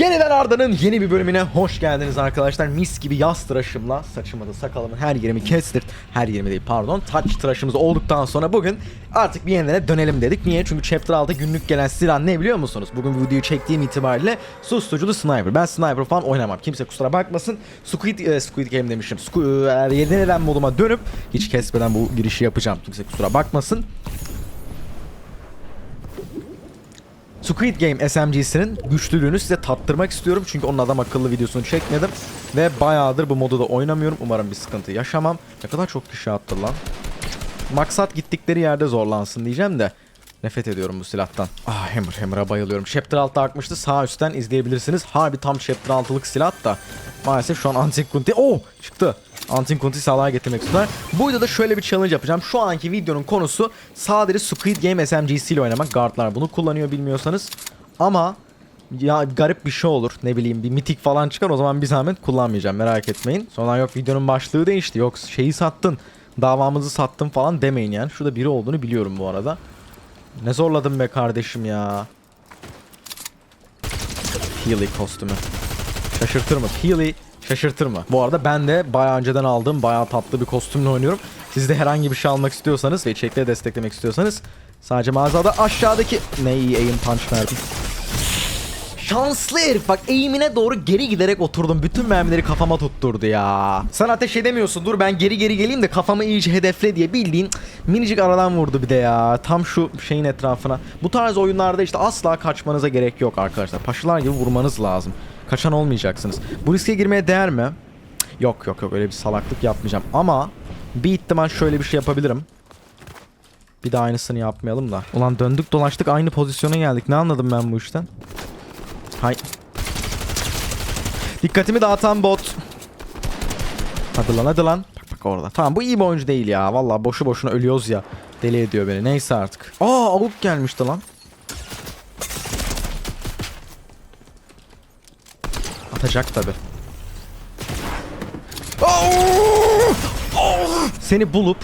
Yeniden Arda'nın yeni bir bölümüne hoş geldiniz arkadaşlar. Mis gibi yaz tıraşımla saçımı da sakalımı her yerimi kestirt. Her yerimi değil pardon. Taç tıraşımız olduktan sonra bugün artık bir yenilene dönelim dedik. Niye? Çünkü Chapter 6 günlük gelen silah ne biliyor musunuz? Bugün bu videoyu çektiğim itibariyle susturuculu sniper. Ben sniper falan oynamam. Kimse kusura bakmasın. Squid, e, Squid Game demişim. Squid, e, yenilenen moduma dönüp hiç kesmeden bu girişi yapacağım. Kimse kusura bakmasın. Squid Game SMG'sinin güçlülüğünü size tattırmak istiyorum. Çünkü onun adam akıllı videosunu çekmedim. Ve bayağıdır bu modu da oynamıyorum. Umarım bir sıkıntı yaşamam. Ne kadar çok kişi attı lan. Maksat gittikleri yerde zorlansın diyeceğim de. Nefret ediyorum bu silahtan. Ah Hammer Hammer'a bayılıyorum. Chapter 6 akmıştı. Sağ üstten izleyebilirsiniz. Harbi tam Chapter 6'lık silah da. Maalesef şu an Antin Kunti... Oh çıktı. Antin Kunti sağlığa getirmek istiyorlar. Bu videoda şöyle bir challenge yapacağım. Şu anki videonun konusu sadece Squid Game SMG'si ile oynamak. Guardlar bunu kullanıyor bilmiyorsanız. Ama ya garip bir şey olur. Ne bileyim bir mitik falan çıkar o zaman bir zahmet kullanmayacağım merak etmeyin. Sonra yok videonun başlığı değişti. Yok şeyi sattın. Davamızı sattın falan demeyin yani. Şurada biri olduğunu biliyorum bu arada. Ne zorladım be kardeşim ya. Healy kostümü. Şaşırtır mı? Healy şaşırtır mı? Bu arada ben de bayağı önceden aldığım bayağı tatlı bir kostümle oynuyorum. Siz de herhangi bir şey almak istiyorsanız ve içerikleri desteklemek istiyorsanız sadece mağazada aşağıdaki ne iyi aim punch verdim. Şanslı herif bak eğimine doğru geri giderek oturdum. Bütün mermileri kafama tutturdu ya. Sen ateş edemiyorsun dur ben geri geri geleyim de kafamı iyice hedefle diye bildiğin minicik aradan vurdu bir de ya. Tam şu şeyin etrafına. Bu tarz oyunlarda işte asla kaçmanıza gerek yok arkadaşlar. Paşalar gibi vurmanız lazım. Kaçan olmayacaksınız. Bu riske girmeye değer mi? Yok yok yok öyle bir salaklık yapmayacağım. Ama bir ihtimal şöyle bir şey yapabilirim. Bir daha aynısını yapmayalım da. Ulan döndük dolaştık aynı pozisyona geldik. Ne anladım ben bu işten? Hay. Dikkatimi dağıtan bot. Hadi lan hadi lan. Bak bak orada. Tamam bu iyi bir oyuncu değil ya. Vallahi boşu boşuna ölüyoruz ya. Deli ediyor beni. Neyse artık. Aa avuk gelmişti lan. Atacak tabi. Seni bulup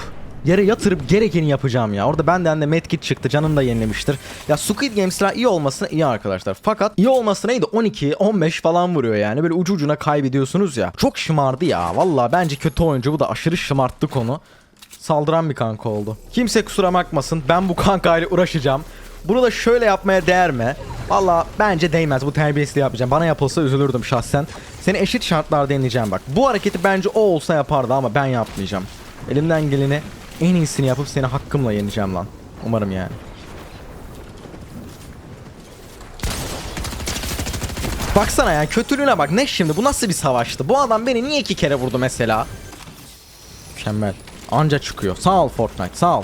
yere yatırıp gerekeni yapacağım ya. Orada benden de medkit çıktı. Canım da yenilemiştir. Ya Squid Game silah iyi olmasına iyi arkadaşlar. Fakat iyi olması neydi? 12, 15 falan vuruyor yani. Böyle ucu ucuna kaybediyorsunuz ya. Çok şımardı ya. Valla bence kötü oyuncu. Bu da aşırı şımarttı konu. Saldıran bir kanka oldu. Kimse kusura bakmasın. Ben bu kankayla uğraşacağım. Bunu da şöyle yapmaya değer mi? Valla bence değmez. Bu terbiyesizliği yapacağım. Bana yapılsa üzülürdüm şahsen. Seni eşit şartlarda deneyeceğim bak. Bu hareketi bence o olsa yapardı ama ben yapmayacağım. Elimden geleni en iyisini yapıp seni hakkımla yeneceğim lan. Umarım yani. Baksana ya kötülüğüne bak. Ne şimdi? Bu nasıl bir savaştı? Bu adam beni niye iki kere vurdu mesela? Mükemmel. Anca çıkıyor. Sağ ol Fortnite sağ ol.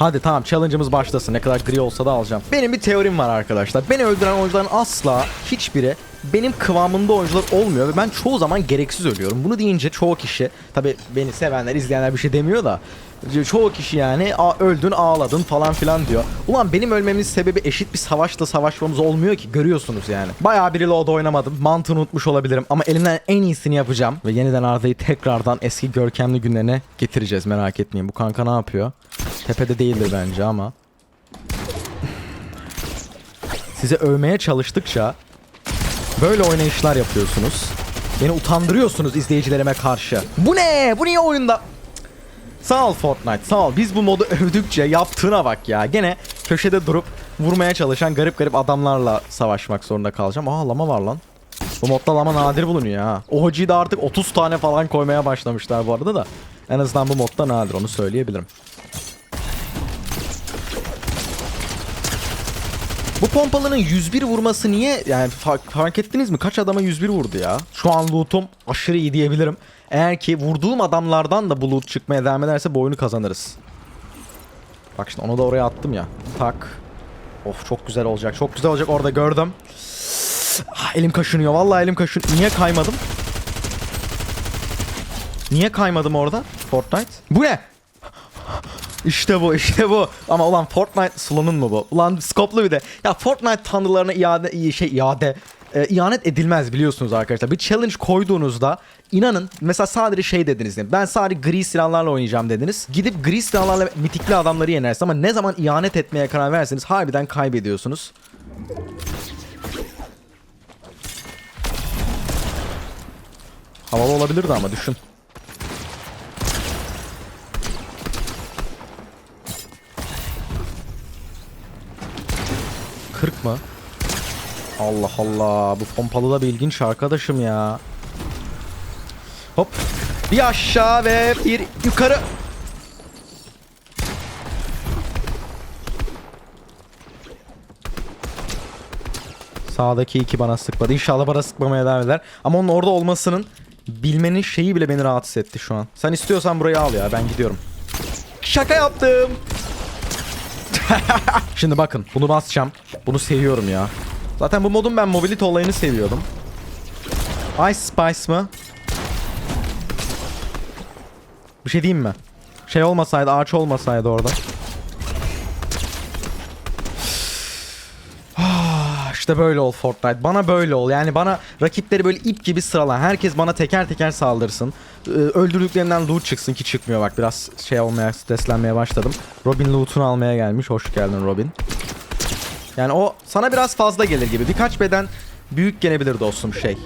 Hadi tamam challenge'ımız başlasın. Ne kadar gri olsa da alacağım. Benim bir teorim var arkadaşlar. Beni öldüren oyuncuların asla hiçbiri benim kıvamımda oyuncular olmuyor ve ben çoğu zaman gereksiz ölüyorum. Bunu deyince çoğu kişi tabi beni sevenler izleyenler bir şey demiyor da çoğu kişi yani "Aa, öldün ağladın falan filan diyor. Ulan benim ölmemin sebebi eşit bir savaşla savaşmamız olmuyor ki görüyorsunuz yani. Bayağı bir reload oynamadım. Mantığını unutmuş olabilirim ama elimden en iyisini yapacağım ve yeniden Arda'yı tekrardan eski görkemli günlerine getireceğiz merak etmeyin. Bu kanka ne yapıyor? Tepede değildir bence ama. Size övmeye çalıştıkça böyle oynayışlar yapıyorsunuz. Beni utandırıyorsunuz izleyicilerime karşı. Bu ne? Bu niye oyunda? Sağ ol Fortnite sağ ol. Biz bu modu övdükçe yaptığına bak ya. Gene köşede durup vurmaya çalışan garip garip adamlarla savaşmak zorunda kalacağım. Aa lama var lan. Bu modda lama nadir bulunuyor ha. OG'de artık 30 tane falan koymaya başlamışlar bu arada da. En azından bu modda nadir onu söyleyebilirim. Pompalının 101 vurması niye yani fark, fark ettiniz mi? Kaç adama 101 vurdu ya? Şu an loot'um aşırı iyi diyebilirim. Eğer ki vurduğum adamlardan da bu loot çıkmaya devam ederse bu oyunu kazanırız. Bak şimdi onu da oraya attım ya. Tak. Of çok güzel olacak. Çok güzel olacak orada gördüm. Ah, elim kaşınıyor. Vallahi elim kaşınıyor. Niye kaymadım? Niye kaymadım orada? Fortnite. Bu ne? İşte bu işte bu. Ama ulan Fortnite slonun mu bu? Ulan skoplu bir de. Ya Fortnite tanrılarına iade şey iade e, ihanet edilmez biliyorsunuz arkadaşlar. Bir challenge koyduğunuzda inanın mesela sadece şey dediniz diyelim. Ben sadece gri silahlarla oynayacağım dediniz. Gidip gri silahlarla mitikli adamları yenersiniz ama ne zaman ihanet etmeye karar verseniz harbiden kaybediyorsunuz. Havalı olabilirdi ama düşün. Kırk mı? Allah Allah. Bu pompalı da bir ilginç arkadaşım ya. Hop. Bir aşağı ve bir yukarı. Sağdaki iki bana sıkmadı. İnşallah bana sıkmamaya devam eder. Ama onun orada olmasının bilmenin şeyi bile beni rahatsız etti şu an. Sen istiyorsan burayı al ya ben gidiyorum. Şaka yaptım. Şimdi bakın bunu basacağım. Bunu seviyorum ya. Zaten bu modun ben mobility olayını seviyordum. Ice Spice mı? Bir şey diyeyim mi? Şey olmasaydı, ağaç olmasaydı orada. Ah, İşte böyle ol Fortnite. Bana böyle ol. Yani bana rakipleri böyle ip gibi sırala. Herkes bana teker teker saldırsın. Ee, öldürdüklerinden loot çıksın ki çıkmıyor bak. Biraz şey olmaya, streslenmeye başladım. Robin loot'unu almaya gelmiş. Hoş geldin Robin. Yani o sana biraz fazla gelir gibi. Birkaç beden büyük gelebilir dostum şey.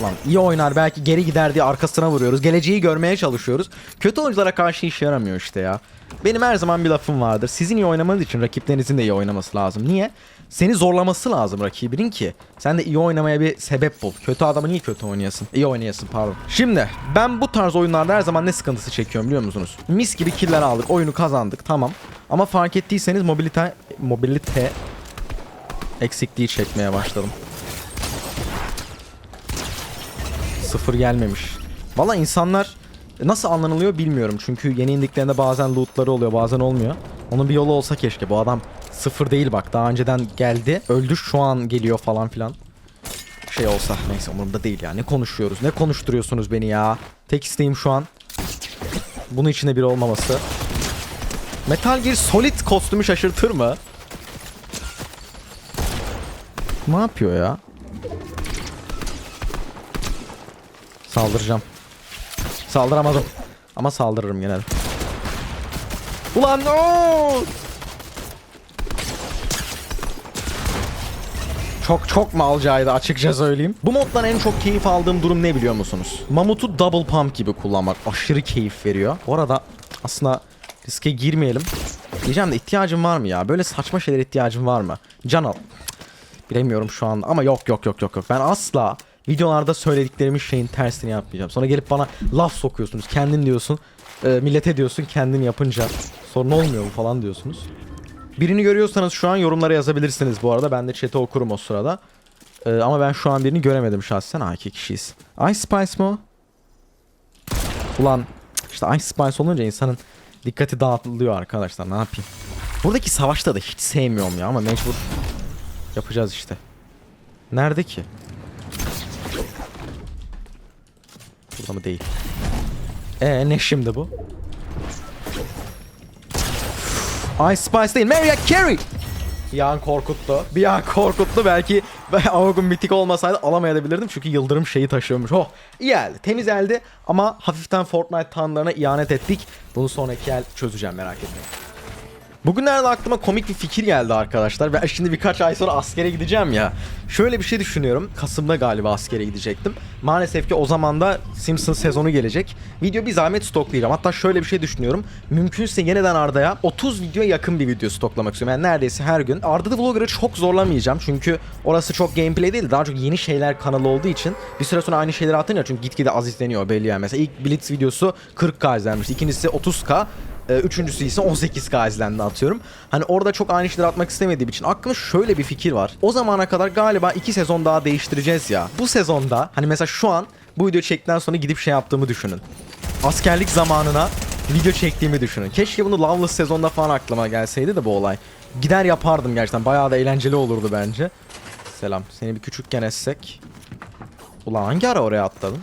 Ulan iyi oynar belki geri gider diye arkasına vuruyoruz. Geleceği görmeye çalışıyoruz. Kötü oyunculara karşı işe yaramıyor işte ya. Benim her zaman bir lafım vardır. Sizin iyi oynamanız için rakiplerinizin de iyi oynaması lazım. Niye? Seni zorlaması lazım rakibinin ki. Sen de iyi oynamaya bir sebep bul. Kötü adamı niye kötü oynayasın? İyi oynayasın pardon. Şimdi ben bu tarz oyunlarda her zaman ne sıkıntısı çekiyorum biliyor musunuz? Mis gibi killer aldık. Oyunu kazandık tamam. Ama fark ettiyseniz mobilite mobilite eksikliği çekmeye başladım. Sıfır gelmemiş. Valla insanlar nasıl anlanılıyor bilmiyorum. Çünkü yeni indiklerinde bazen lootları oluyor bazen olmuyor. Onun bir yolu olsa keşke. Bu adam sıfır değil bak. Daha önceden geldi. Öldü şu an geliyor falan filan. Şey olsa. Neyse umurumda değil ya. Ne konuşuyoruz? Ne konuşturuyorsunuz beni ya? Tek isteğim şu an. Bunun içinde biri olmaması. Metal Gear Solid kostümü şaşırtır mı? Ne yapıyor ya? Saldıracağım. Saldıramadım. Ama saldırırım gene de. Ulan no! Çok çok malcaydı açıkça söyleyeyim. Bu moddan en çok keyif aldığım durum ne biliyor musunuz? Mamut'u double pump gibi kullanmak aşırı keyif veriyor. Bu arada aslında riske girmeyelim. Diyeceğim de ihtiyacım var mı ya? Böyle saçma şeylere ihtiyacım var mı? Can al. Bilemiyorum şu anda ama yok yok yok yok yok. Ben asla videolarda söylediklerimin şeyin tersini yapmayacağım. Sonra gelip bana laf sokuyorsunuz. Kendin diyorsun. E, millete diyorsun kendin yapınca. Sorun olmuyor mu falan diyorsunuz. Birini görüyorsanız şu an yorumlara yazabilirsiniz bu arada. Ben de chat'i okurum o sırada. E, ama ben şu an birini göremedim şahsen. Ha iki kişiyiz. Ice Spice mı? Ulan işte Ice Spice olunca insanın dikkati dağıtılıyor arkadaşlar. Ne yapayım? Buradaki savaşta da hiç sevmiyorum ya ama mecbur yapacağız işte. Nerede ki? Burada mı değil? Ee ne şimdi bu? Ice Spice değil. Mariah Carey. Bir an korkuttu. Bir an korkuttu. Belki Avog'un mitik olmasaydı alamayabilirdim. Çünkü yıldırım şeyi taşıyormuş. Oh iyi geldi. Temiz geldi. Ama hafiften Fortnite tanrılarına ihanet ettik. Bunu sonraki el çözeceğim merak etmeyin. Bugünlerde aklıma komik bir fikir geldi arkadaşlar. Ben şimdi birkaç ay sonra askere gideceğim ya. Şöyle bir şey düşünüyorum. Kasım'da galiba askere gidecektim. Maalesef ki o zaman da Simpsons sezonu gelecek. Video bir zahmet stoklayacağım. Hatta şöyle bir şey düşünüyorum. Mümkünse yeniden Arda'ya 30 videoya yakın bir video stoklamak istiyorum. Yani neredeyse her gün. Arda the Vlogger'ı çok zorlamayacağım. Çünkü orası çok gameplay değil. Daha çok yeni şeyler kanalı olduğu için bir süre sonra aynı şeyleri atınca çünkü gitgide az izleniyor belli yani. Mesela ilk Blitz videosu 40k izlenmiş. İkincisi 30k. Ee, Üçüncüsü ise 18K izlendi atıyorum. Hani orada çok aynı şeyleri atmak istemediğim için aklımda şöyle bir fikir var. O zamana kadar galiba iki sezon daha değiştireceğiz ya. Bu sezonda hani mesela şu an bu video çektikten sonra gidip şey yaptığımı düşünün. Askerlik zamanına video çektiğimi düşünün. Keşke bunu Loveless sezonda falan aklıma gelseydi de bu olay. Gider yapardım gerçekten. Bayağı da eğlenceli olurdu bence. Selam. Seni bir küçükken essek. Ulan hangi ara oraya atladın?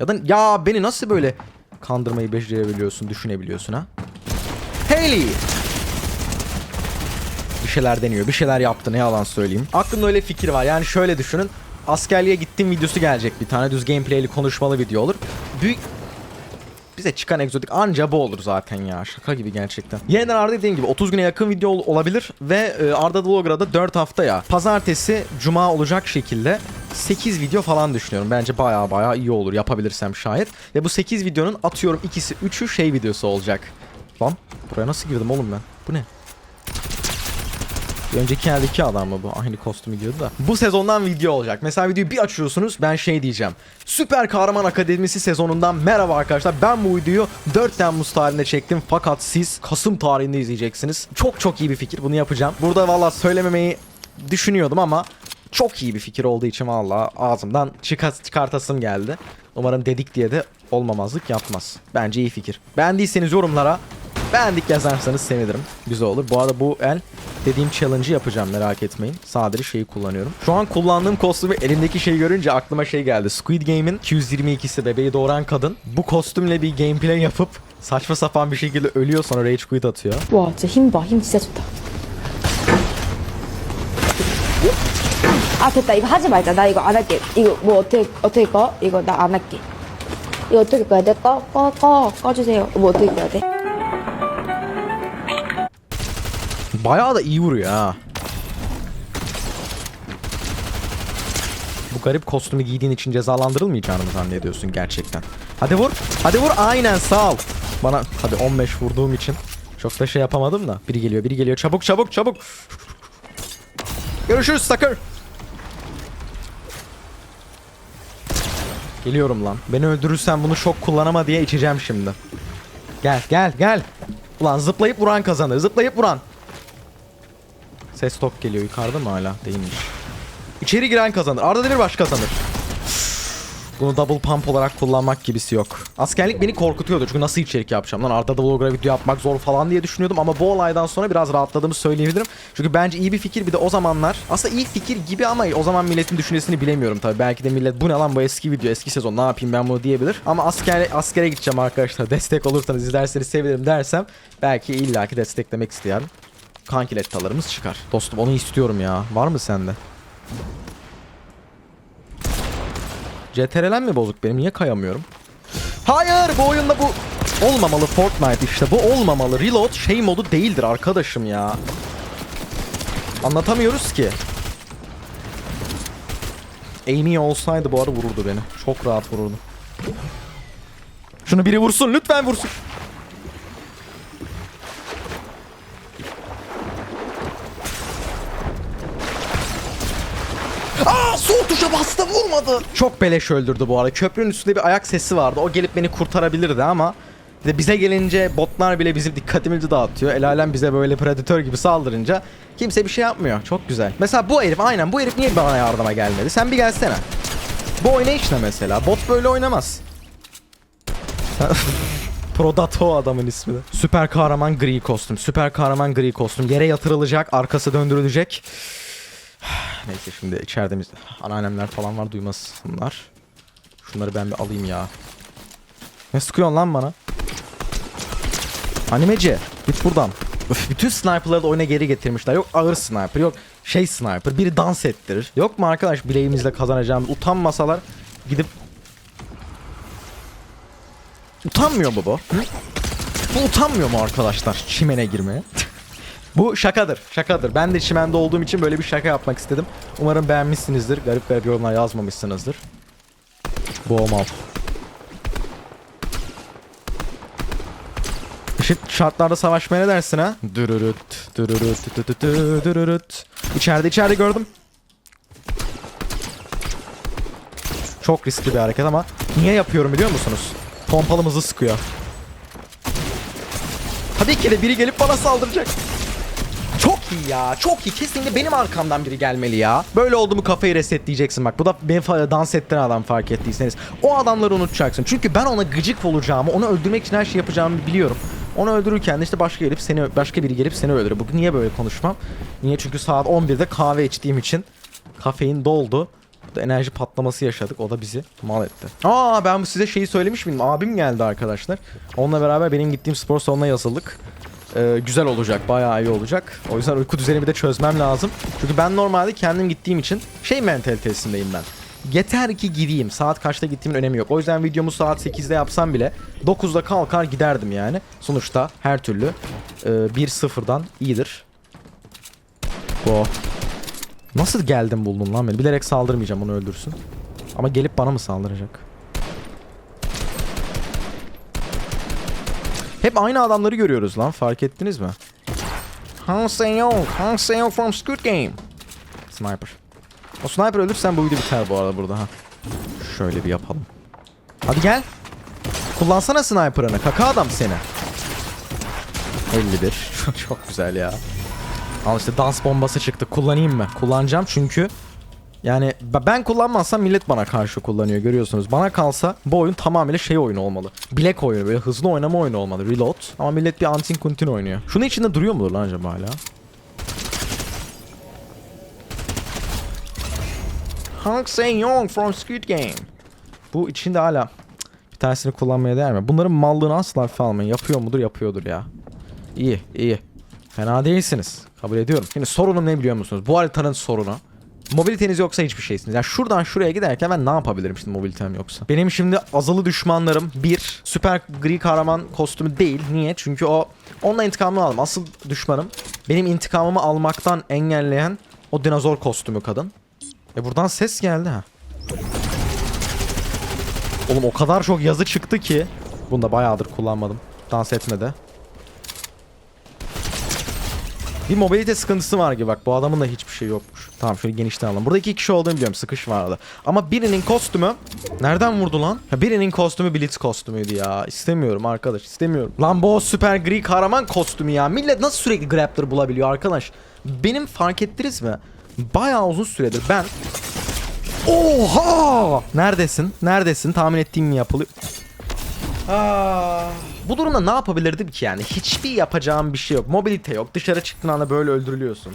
Ya da ya beni nasıl böyle kandırmayı becerebiliyorsun, düşünebiliyorsun ha? Haley! Şeyler deniyor, bir şeyler yaptı ne yalan söyleyeyim. Aklımda öyle fikir var. Yani şöyle düşünün. Askerliğe gittim videosu gelecek bir tane. Düz gameplay'li konuşmalı video olur. Büyük... bize çıkan egzotik anca bu olur zaten ya. Şaka gibi gerçekten. Yeniden Arda dediğim gibi 30 güne yakın video ol- olabilir ve e, Arda Vlogger'a 4 hafta ya. Pazartesi, cuma olacak şekilde 8 video falan düşünüyorum. Bence baya baya iyi olur yapabilirsem şayet. Ve bu 8 videonun atıyorum ikisi 3'ü şey videosu olacak. Lan buraya nasıl girdim oğlum ben? Bu ne? Bir önceki yerdeki adam mı bu? Aynı kostümü giyiyordu da. Bu sezondan video olacak. Mesela videoyu bir açıyorsunuz ben şey diyeceğim. Süper Kahraman Akademisi sezonundan merhaba arkadaşlar. Ben bu videoyu 4 Temmuz tarihinde çektim. Fakat siz Kasım tarihinde izleyeceksiniz. Çok çok iyi bir fikir. Bunu yapacağım. Burada valla söylememeyi düşünüyordum ama çok iyi bir fikir olduğu için valla ağzımdan çıka- çıkartasım geldi. Umarım dedik diye de olmamazlık yapmaz. Bence iyi fikir. Beğendiyseniz yorumlara beğendik yazarsanız sevinirim. Güzel olur. Bu arada bu el dediğim challenge'ı yapacağım merak etmeyin. Sadece şeyi kullanıyorum. Şu an kullandığım kostümü elimdeki şeyi görünce aklıma şey geldi. Squid Game'in 222'si bebeği doğuran kadın bu kostümle bir gameplay yapıp saçma sapan bir şekilde ölüyor sonra rage quit atıyor. 와 진짜 힘 봐. 힘 진짜 좋다. 아 됐다. 이거 하지 말자. 나 이거 안 할게. 이거 뭐 어떻게 어떻게 꺼? 이거 나 안 할게. 이거 어떻게 꺼야 돼? 꺼, 꺼, 꺼, 꺼주세요. 뭐 어떻게 꺼야 돼? Bayağı da iyi vuruyor ha. Bu garip kostümü giydiğin için cezalandırılmayacağını mı zannediyorsun gerçekten? Hadi vur. Hadi vur. Aynen sağ ol. Bana hadi 15 vurduğum için çok da şey yapamadım da. Biri geliyor, biri geliyor. Çabuk çabuk çabuk. Görüşürüz sucker. Geliyorum lan. Beni öldürürsen bunu çok kullanama diye içeceğim şimdi. Gel gel gel. Ulan zıplayıp vuran kazanır. Zıplayıp vuran. Ses top geliyor yukarıda mı hala? Değilmiş. İçeri giren kazanır. Arda Demirbaş kazanır. Bunu double pump olarak kullanmak gibisi yok. Askerlik beni korkutuyordu çünkü nasıl içerik yapacağım lan Arda Vlogger'a video yapmak zor falan diye düşünüyordum ama bu olaydan sonra biraz rahatladığımı söyleyebilirim. Çünkü bence iyi bir fikir bir de o zamanlar aslında iyi fikir gibi ama o zaman milletin düşüncesini bilemiyorum tabii. Belki de millet bu ne lan bu eski video eski sezon ne yapayım ben bunu diyebilir. Ama askere, askere gideceğim arkadaşlar destek olursanız izlerseniz sevinirim dersem belki illaki desteklemek isteyen kankilettalarımız çıkar. Dostum onu istiyorum ya. Var mı sende? CTRL'm mi bozuk benim? Niye kayamıyorum? Hayır bu oyunda bu olmamalı Fortnite işte. Bu olmamalı. Reload şey modu değildir arkadaşım ya. Anlatamıyoruz ki. Amy olsaydı bu arada vururdu beni. Çok rahat vururdu. Şunu biri vursun lütfen vursun. Tuşa bastı vurmadı. Çok beleş öldürdü bu arada. Köprünün üstünde bir ayak sesi vardı. O gelip beni kurtarabilirdi ama de bize gelince botlar bile bizim dikkatimizi dağıtıyor. El alem bize böyle predatör gibi saldırınca kimse bir şey yapmıyor. Çok güzel. Mesela bu herif aynen bu herif niye bana yardıma gelmedi? Sen bir gelsene. Bu oynayış ne mesela? Bot böyle oynamaz. Prodato adamın ismi de. Süper kahraman gri kostüm. Süper kahraman gri kostüm. Yere yatırılacak, arkası döndürülecek. Neyse şimdi içeride biz anneannemler falan var duymasınlar. Şunları ben bir alayım ya. Ne sıkıyorsun lan bana? Animeci git buradan. Öf, bütün sniperları da oyuna geri getirmişler. Yok ağır sniper yok şey sniper biri dans ettirir. Yok mu arkadaş bileğimizle kazanacağımız utanmasalar gidip Utanmıyor mu bu? Hı? Bu utanmıyor mu arkadaşlar çimene girmeye? Bu şakadır, şakadır. Ben de çimende olduğum için böyle bir şaka yapmak istedim. Umarım beğenmişsinizdir. Garip garip yorumlar yazmamışsınızdır. Boğmal. Eşit şartlarda savaşmaya ne dersin ha? Dürürüt, dürürüt, dürürüt, dürürüt. İçeride, içeride gördüm. Çok riskli bir hareket ama niye yapıyorum biliyor musunuz? Pompalım hızlı sıkıyor. Tabii ki de biri gelip bana saldıracak. Çok iyi ya. Çok iyi. Kesinlikle benim arkamdan biri gelmeli ya. Böyle oldu mu kafayı resetleyeceksin bak. Bu da beni dans ettiren adam fark ettiyseniz. O adamları unutacaksın. Çünkü ben ona gıcık olacağımı, onu öldürmek için her şeyi yapacağımı biliyorum. Onu öldürürken de işte başka gelip seni başka biri gelip seni öldürür. Bugün niye böyle konuşmam? Niye? Çünkü saat 11'de kahve içtiğim için kafein doldu. Burada enerji patlaması yaşadık. O da bizi mal etti. Aa ben size şeyi söylemiş miydim? Abim geldi arkadaşlar. Onunla beraber benim gittiğim spor salonuna yazıldık. Ee, güzel olacak. Bayağı iyi olacak. O yüzden uyku düzenimi de çözmem lazım. Çünkü ben normalde kendim gittiğim için şey mentalitesindeyim ben. Yeter ki gideyim. Saat kaçta gittiğimin önemi yok. O yüzden videomu saat 8'de yapsam bile 9'da kalkar giderdim yani. Sonuçta her türlü e, 1-0'dan iyidir. Bu. Nasıl geldim buldun lan beni? Bilerek saldırmayacağım onu öldürsün. Ama gelip bana mı saldıracak? Hep aynı adamları görüyoruz lan fark ettiniz mi? Han Seng-yong, Han Seng-yong from Squid Game. Sniper. O sniper ölürsen bu video biter bu arada burada ha. Şöyle bir yapalım. Hadi gel. Kullansana sniper'ını. Kaka adam seni. 51. Çok güzel ya. Al işte dans bombası çıktı. Kullanayım mı? Kullanacağım çünkü yani ben kullanmazsam millet bana karşı kullanıyor görüyorsunuz. Bana kalsa bu oyun tamamıyla şey oyunu olmalı. Bilek oyunu böyle hızlı oynama oyunu olmalı. Reload. Ama millet bir antin kuntin oynuyor. Şunun içinde duruyor mudur lan acaba hala? Hank Seng-yong from Squid Game. Bu içinde hala bir tanesini kullanmaya değer mi? Bunların mallığını asla hafife almayın. Yapıyor mudur? Yapıyordur ya. İyi, iyi. Fena değilsiniz. Kabul ediyorum. Şimdi sorunum ne biliyor musunuz? Bu haritanın sorunu. Mobiliteniz yoksa hiçbir şeysiniz. Yani şuradan şuraya giderken ben ne yapabilirim şimdi mobilitem yoksa? Benim şimdi azılı düşmanlarım bir süper gri kahraman kostümü değil. Niye? Çünkü o onunla intikamımı aldım. Asıl düşmanım benim intikamımı almaktan engelleyen o dinozor kostümü kadın. E buradan ses geldi ha. Oğlum o kadar çok yazı çıktı ki. Bunu da bayağıdır kullanmadım. Dans etmedi. Bir mobilite sıkıntısı var gibi bak bu adamın da hiçbir şey yokmuş. Tamam şöyle genişten alalım. Burada iki kişi olduğunu biliyorum sıkış vardı. Ama birinin kostümü nereden vurdu lan? Ha, birinin kostümü Blitz kostümüydü ya. İstemiyorum arkadaş istemiyorum. Lan bu süper gri kahraman kostümü ya. Millet nasıl sürekli grappler bulabiliyor arkadaş? Benim fark ettiniz mi? Bayağı uzun süredir ben Oha! Neredesin? Neredesin? Tahmin ettiğim mi yapılıyor? Aa, bu durumda ne yapabilirdim ki yani? Hiçbir yapacağım bir şey yok. Mobilite yok. Dışarı çıktığın anda böyle öldürülüyorsun.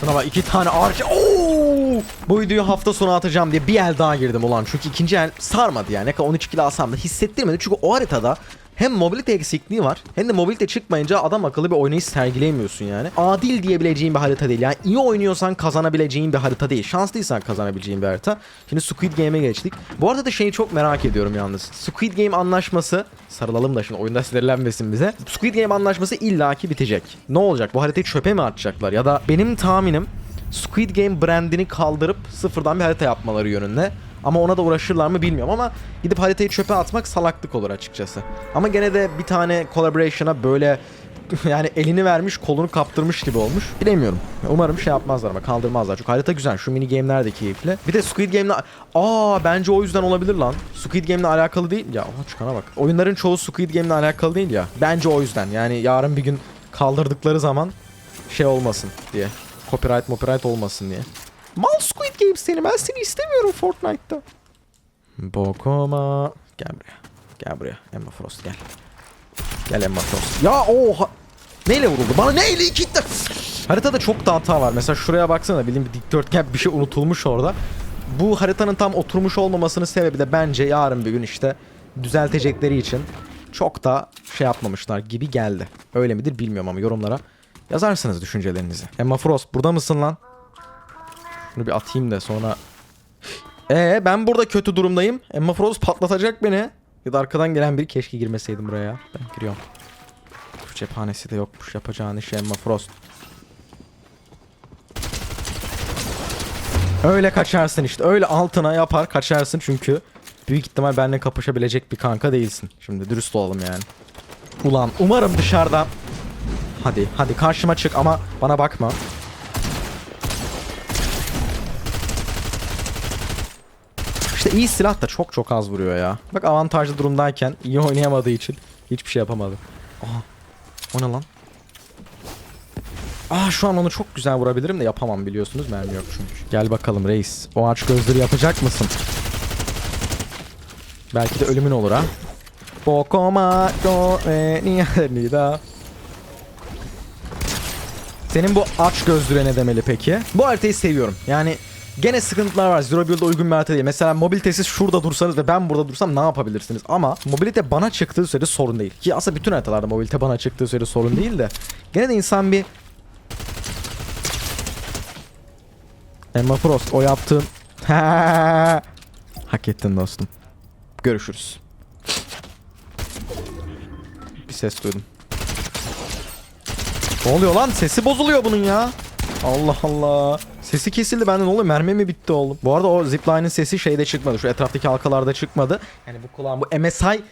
Şuna bak iki tane arca. Oo! Bu videoyu hafta sonu atacağım diye bir el daha girdim ulan. Çünkü ikinci el sarmadı yani. Ne kadar 13 kilo alsam da hissettirmedi. Çünkü o haritada hem mobilite eksikliği var hem de mobilite çıkmayınca adam akıllı bir oynayış sergileyemiyorsun yani. Adil diyebileceğin bir harita değil. Yani iyi oynuyorsan kazanabileceğin bir harita değil. Şanslıysan kazanabileceğin bir harita. Şimdi Squid Game'e geçtik. Bu arada da şeyi çok merak ediyorum yalnız. Squid Game anlaşması sarılalım da şimdi oyunda sinirlenmesin bize. Squid Game anlaşması illaki bitecek. Ne olacak? Bu haritayı çöpe mi atacaklar? Ya da benim tahminim Squid Game brandini kaldırıp sıfırdan bir harita yapmaları yönünde. Ama ona da uğraşırlar mı bilmiyorum ama gidip haritayı çöpe atmak salaklık olur açıkçası. Ama gene de bir tane collaboration'a böyle yani elini vermiş kolunu kaptırmış gibi olmuş. Bilemiyorum. Umarım şey yapmazlar ama kaldırmazlar. Çünkü harita güzel. Şu mini game'ler de keyifli. Bir de Squid Game'le... Aa bence o yüzden olabilir lan. Squid Game'le alakalı değil. Ya oha çıkana bak. Oyunların çoğu Squid Game'le alakalı değil ya. Bence o yüzden. Yani yarın bir gün kaldırdıkları zaman şey olmasın diye. Copyright copyright olmasın diye. Mal Squid Game seni. Ben seni istemiyorum Fortnite'ta. Bokoma. Gel buraya. Gel buraya. Emma Frost gel. Gel Emma Frost. Ya oha. Neyle vuruldu? Bana neyle iki de... Haritada çok da hata var. Mesela şuraya baksana. Bildiğin bir dikdörtgen bir şey unutulmuş orada. Bu haritanın tam oturmuş olmamasının sebebi de bence yarın bir gün işte düzeltecekleri için çok da şey yapmamışlar gibi geldi. Öyle midir bilmiyorum ama yorumlara yazarsınız düşüncelerinizi. Emma Frost burada mısın lan? Şunu bir atayım da sonra... Ee ben burada kötü durumdayım. Emma Frost patlatacak beni. Ya da arkadan gelen biri keşke girmeseydim buraya. Ben giriyorum. Şu cephanesi de yokmuş yapacağın işi Emma Frost. Öyle kaçarsın işte. Öyle altına yapar kaçarsın çünkü büyük ihtimal benimle kapışabilecek bir kanka değilsin. Şimdi dürüst olalım yani. Ulan umarım dışarıda Hadi hadi karşıma çık ama bana bakma. İyi silah da çok çok az vuruyor ya. Bak avantajlı durumdayken iyi oynayamadığı için hiçbir şey yapamadı. Aha. O ne lan? Aa şu an onu çok güzel vurabilirim de yapamam biliyorsunuz mermi yok çünkü. Gel bakalım reis. O aç gözleri yapacak mısın? Belki de ölümün olur ha. Bokoma do da. Senin bu aç gözlüğe ne demeli peki? Bu haritayı seviyorum. Yani gene sıkıntılar var. Zero Build'e uygun bir harita değil. Mesela mobilitesiz şurada dursanız ve ben burada dursam ne yapabilirsiniz? Ama mobilite bana çıktığı sürede sorun değil. Ki aslında bütün haritalarda mobilite bana çıktığı sürede sorun değil de. Gene de insan bir... Emma Frost o yaptığın Hak ettin dostum. Görüşürüz. Bir ses duydum. Ne oluyor lan? Sesi bozuluyor bunun ya. Allah Allah. Sesi kesildi benden oluyor? Mermi mi bitti oğlum? Bu arada o zipline'ın sesi şeyde çıkmadı. Şu etraftaki halkalarda çıkmadı. Yani bu kulağım bu MSI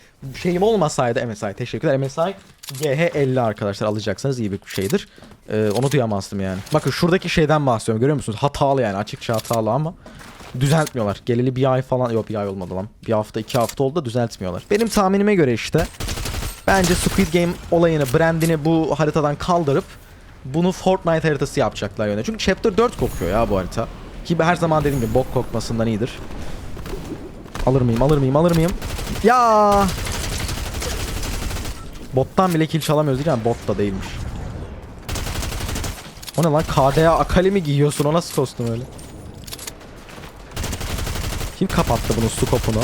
şeyim olmasaydı MSI teşekkürler. MSI GH50 arkadaşlar alacaksanız iyi bir şeydir. Ee, onu duyamazdım yani. Bakın şuradaki şeyden bahsediyorum görüyor musunuz? Hatalı yani açıkça hatalı ama düzeltmiyorlar. Geleli bir ay falan yok bir ay olmadı lan. Bir hafta iki hafta oldu da düzeltmiyorlar. Benim tahminime göre işte bence Squid Game olayını brandini bu haritadan kaldırıp bunu Fortnite haritası yapacaklar yöne. Çünkü Chapter 4 kokuyor ya bu harita. Ki her zaman dediğim gibi bok kokmasından iyidir. Alır mıyım alır mıyım alır mıyım? Ya Bottan bile kill çalamıyoruz diyeceğim bot da değilmiş. O ne lan KDA Akali mi giyiyorsun o nasıl kostüm öyle? Kim kapattı bunun skopunu?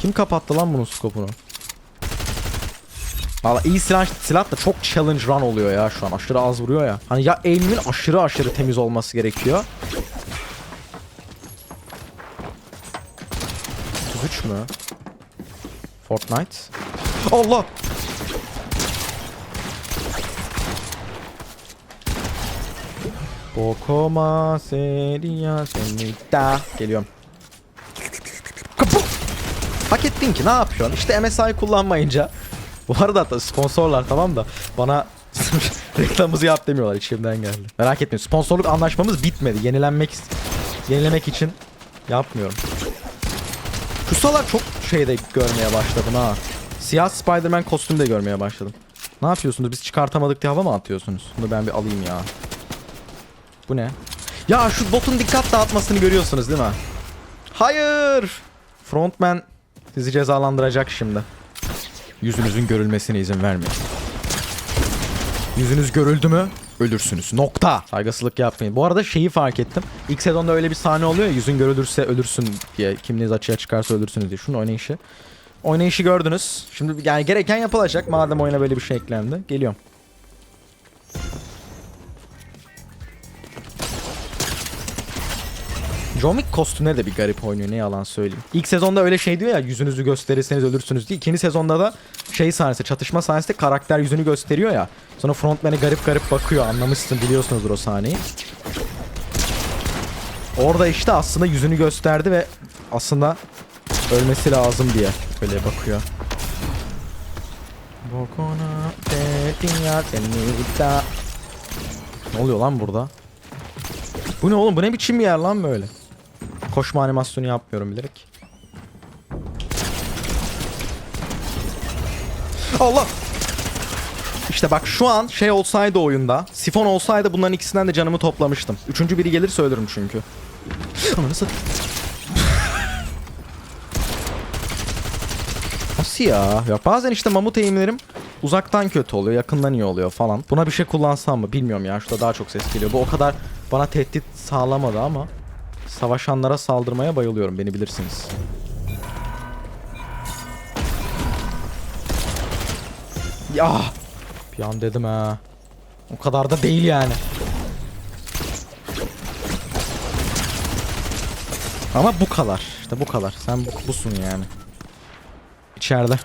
Kim kapattı lan bunun skopunu? Valla iyi silah, silah da çok challenge run oluyor ya şu an. Aşırı az vuruyor ya. Hani ya aim'imin aşırı aşırı temiz olması gerekiyor. 33 mü? Fortnite. Allah! Bokoma seria senita. Geliyorum. Kapı! Hak ettin ki ne yapıyorsun? İşte MSI kullanmayınca. Bu arada da sponsorlar tamam da bana reklamımızı yap demiyorlar içimden geldi. Merak etmeyin sponsorluk anlaşmamız bitmedi. Yenilenmek yenilemek için yapmıyorum. Şu sıralar çok şeyde görmeye başladım ha. Siyah Spider-Man kostümü de görmeye başladım. Ne yapıyorsunuz? Biz çıkartamadık diye hava mı atıyorsunuz? Bunu ben bir alayım ya. Bu ne? Ya şu botun dikkat dağıtmasını görüyorsunuz değil mi? Hayır! Frontman sizi cezalandıracak şimdi. Yüzünüzün görülmesine izin vermeyin. Yüzünüz görüldü mü ölürsünüz. Nokta. Saygısızlık yapmayın. Bu arada şeyi fark ettim. İlk sezonda öyle bir sahne oluyor ya yüzün görülürse ölürsün diye. Kimliğiniz açığa çıkarsa ölürsünüz diye. Şunun oynayışı. Oynayışı gördünüz. Şimdi yani gereken yapılacak madem oyuna böyle bir şey eklendi. Geliyorum. John Wick kostümleri de bir garip oynuyor ne yalan söyleyeyim. İlk sezonda öyle şey diyor ya yüzünüzü gösterirseniz ölürsünüz diye. İkinci sezonda da şey sahnesi çatışma sahnesinde karakter yüzünü gösteriyor ya. Sonra frontman'e garip garip bakıyor anlamışsın biliyorsunuzdur o sahneyi. Orada işte aslında yüzünü gösterdi ve aslında ölmesi lazım diye böyle bakıyor. Ne oluyor lan burada? Bu ne oğlum? Bu ne biçim bir yer lan böyle? Koşma animasyonu yapmıyorum bilerek. Allah! İşte bak şu an şey olsaydı oyunda, sifon olsaydı bunların ikisinden de canımı toplamıştım. Üçüncü biri gelirse ölürüm çünkü. Satayım. Nasıl ya? Ya bazen işte mamut eğimlerim uzaktan kötü oluyor, yakından iyi oluyor falan. Buna bir şey kullansam mı bilmiyorum ya. Şurada daha çok ses geliyor. Bu o kadar bana tehdit sağlamadı ama savaşanlara saldırmaya bayılıyorum. Beni bilirsiniz. Ya bir an dedim ha. O kadar da değil yani. Ama bu kadar. İşte bu kadar. Sen bu, busun yani. İçeride.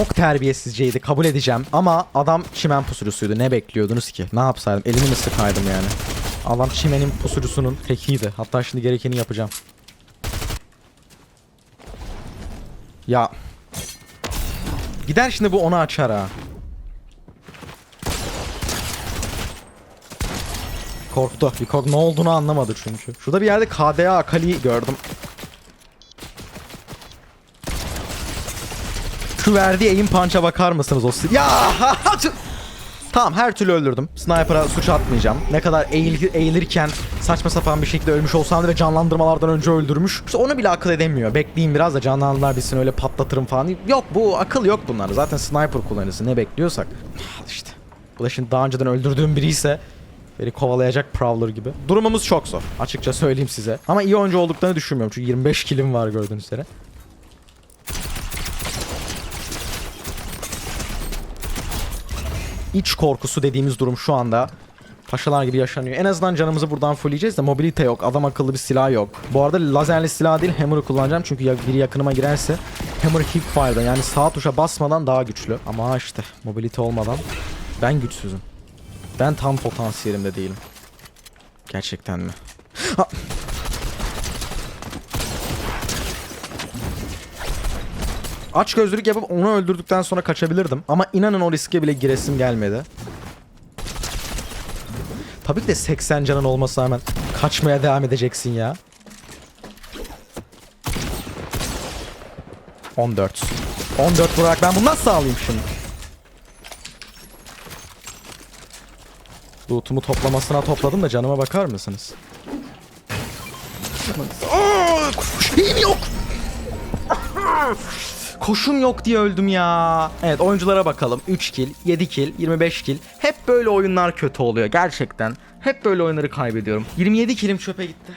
Çok terbiyesizceydi kabul edeceğim ama adam çimen pusucusuydu. Ne bekliyordunuz ki? Ne yapsaydım? Elimi mi sıkaydım yani? Adam çimenin pusucusunun tekiydi. Hatta şimdi gerekeni yapacağım. Ya. Gider şimdi bu onu açar ha. Korktu. Kork ne olduğunu anlamadı çünkü. Şurada bir yerde KDA Akali gördüm. Şu verdiği aim punch'a bakar mısınız o Ya! tamam her türlü öldürdüm. Sniper'a suç atmayacağım. Ne kadar eğil, eğilirken saçma sapan bir şekilde ölmüş olsam da ve canlandırmalardan önce öldürmüş. İşte onu bile akıl edemiyor. Bekleyeyim biraz da canlandırmalar bitsin öyle patlatırım falan. Yok bu akıl yok bunlar. Zaten sniper kullanıcısı ne bekliyorsak. Al işte. Bu da şimdi daha önceden öldürdüğüm biri ise beni kovalayacak Prowler gibi. Durumumuz çok zor. Açıkça söyleyeyim size. Ama iyi oyuncu olduklarını düşünmüyorum. Çünkü 25 kilim var gördüğünüz üzere. İç korkusu dediğimiz durum şu anda Paşalar gibi yaşanıyor. En azından canımızı buradan fullleyeceğiz de mobilite yok. Adam akıllı bir silah yok. Bu arada lazerli silah değil Hammer'ı kullanacağım. Çünkü ya biri yakınıma girerse Hammer Hipfire'da yani sağ tuşa basmadan daha güçlü. Ama işte mobilite olmadan ben güçsüzüm. Ben tam potansiyelimde değilim. Gerçekten mi? Aç gözlülük yapıp onu öldürdükten sonra kaçabilirdim. Ama inanın o riske bile giresim gelmedi. Tabii ki de 80 canın olmasa hemen kaçmaya devam edeceksin ya. 14. 14 vurarak ben bunu nasıl sağlayayım şimdi? Loot'umu toplamasına topladım da canıma bakar mısınız? Aa, Şeyim yok. Koşum yok diye öldüm ya. Evet oyunculara bakalım. 3 kill, 7 kill, 25 kill. Hep böyle oyunlar kötü oluyor gerçekten. Hep böyle oyunları kaybediyorum. 27 killim çöpe gitti.